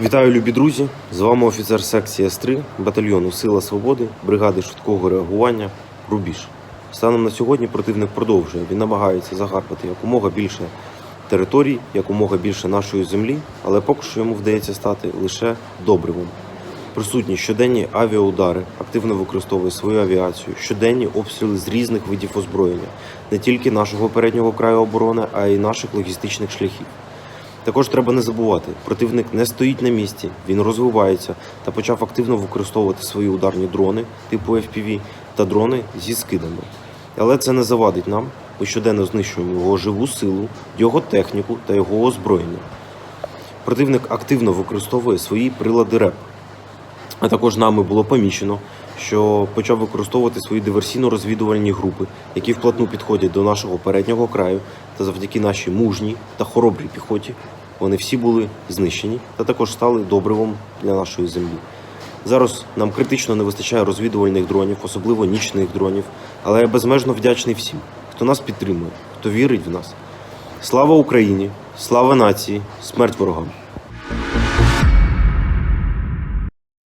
Вітаю, любі друзі! З вами офіцер секції С3 батальйону Сила Свободи, бригади швидкого реагування Рубіж. Станом на сьогодні противник продовжує. Він намагається загарбати якомога більше територій, якомога більше нашої землі, але поки що йому вдається стати лише добривом. Присутні щоденні авіаудари, активно використовує свою авіацію, щоденні обстріли з різних видів озброєння, не тільки нашого переднього краю оборони, а й наших логістичних шляхів. Також треба не забувати, противник не стоїть на місці, він розвивається та почав активно використовувати свої ударні дрони типу FPV та дрони зі скидами. Але це не завадить нам. Ми щоденно знищуємо його живу силу, його техніку та його озброєння. Противник активно використовує свої прилади РЕП. А також нами було помічено, що почав використовувати свої диверсійно-розвідувальні групи, які вплотну підходять до нашого переднього краю, та завдяки нашій мужній та хоробрій піхоті вони всі були знищені та також стали добривом для нашої землі. Зараз нам критично не вистачає розвідувальних дронів, особливо нічних дронів, але я безмежно вдячний всім, хто нас підтримує, хто вірить в нас. Слава Україні! Слава нації! Смерть ворогам!